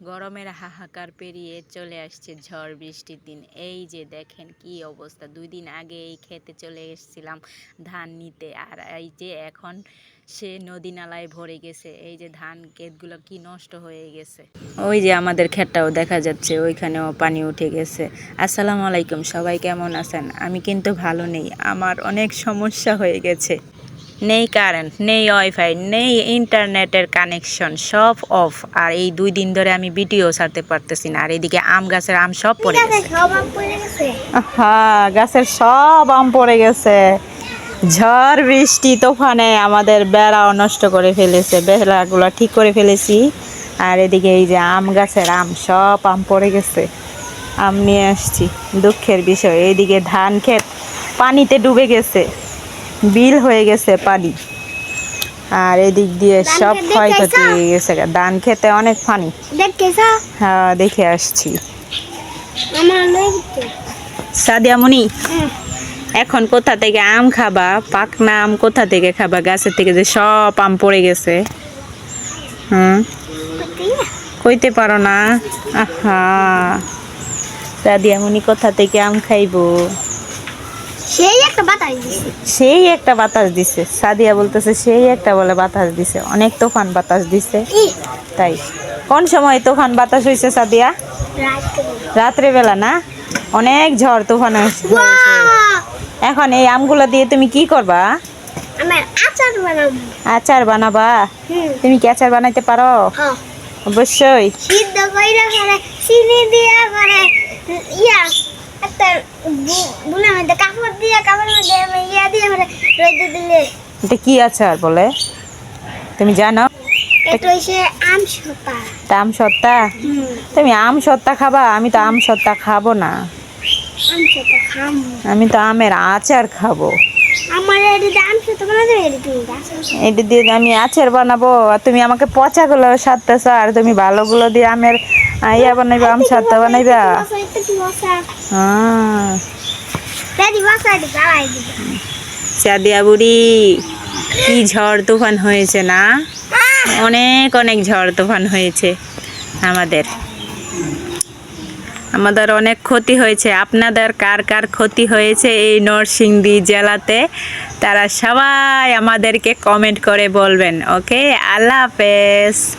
গরমের হাহাকার পেরিয়ে চলে আসছে ঝড় বৃষ্টির দিন। এই যে দেখেন কি অবস্থা, দুই দিন আগে এই খেতে চলে এসেছিলাম ধান নিতে। আর এই যে এখন সে নদী নালায় ভরে গেছে, এই যে ধান ক্ষেতগুলো কি নষ্ট হয়ে গেছে। ওই যে আমাদের ক্ষেতটাও দেখা যাচ্ছে, ওইখানেও পানি উঠে গেছে। আসসালামু আলাইকুম, সবাই কেমন আছেন? আমি কিন্তু ভালো নেই, আমার অনেক সমস্যা হয়ে গেছে। নেই কারেন্ট নেই ওয়াইফাই নেই ইন্টারনেটের কানেকশন সব অফ আর এই দুই দিন ধরে আমি ভিডিও ছাড়তে পারতেছি না। আর এদিকে আম গাছের আম সব পড়ে গেছে। হ্যাঁ গাছের সব আম পড়ে গেছে। ঝড় বৃষ্টি তোফানে আমাদের বেড়াও নষ্ট করে ফেলেছে। বেড়াগুলো ঠিক করে ফেলেছি। আর এদিকে এই যে আম গাছের আম সব আম পড়ে গেছে। আম নিয়ে আসছি। দুঃখের বিষয় এইদিকে ধান ক্ষেত পানিতে ডুবে গেছে। বিল হয়ে গেছে পানি। আর এদিক দিয়ে সব ক্ষয়ক্ষতি হয়ে গেছে। ধান খেতে অনেক পানি। হ্যাঁ দেখে আসছি। আমার লইতে সাদিয়া মনি এখন কোথা থেকে আম খাবা? পাকনা আম কোথা থেকে খাবা? গাছের থেকে যে সব আম পড়ে গেছে। হুম? কইতে পারো না? আহা। সাদিয়া মনি কোথা থেকে আম খাইবো? সেই একটা বাতাস দিছে। সেই একটা বাতাস দিছে। সাদিয়া বলতেছে সেই একটা বলে বাতাস দিছে। অনেক তুফান বাতাস দিছে। তাই। কোন সময় তুফান বাতাস হয়েছে সাদিয়া? রাত রাত্রে বেলা না? অনেক ঝড় তুফান হয়েছে এখন এই আমগুলো দিয়ে তুমি কি করবা? আচার বানাবা। তুমি কি আচার বানাইতে পারো? হ্যাঁ। অবশ্যই। সিদ্ধ কইরা করে চিনি দিয়া করে ইয়া। আমি এটা কি বলে? তুমি জানো? তা আম সত্তা। তুমি আম সত্তা খাবা? আমি তো আম সত্তা খাব না। আম তো আমের আচার খাব। এটা দিয়ে আমি আচার বানাবো। আর তুমি আমাকে পচাগুলো সারতেছ আর তুমি ভালোগুলো দিয়ে আমের আহ, ইয়া বানাইবা আম সত্তা বানাইবা। চাঁদিয়া বুড়ি কি ঝড় তুফান হয়েছে না? অনেক অনেক ঝড় তুফান হয়েছে আমাদের। আমাদের অনেক ক্ষতি হয়েছে। আপনাদের কার কার ক্ষতি হয়েছে এই নরসিংদী জেলাতে? তারা সবাই আমাদেরকে কমেন্ট করে বলবেন ওকে আল্লাহ হাফেজ।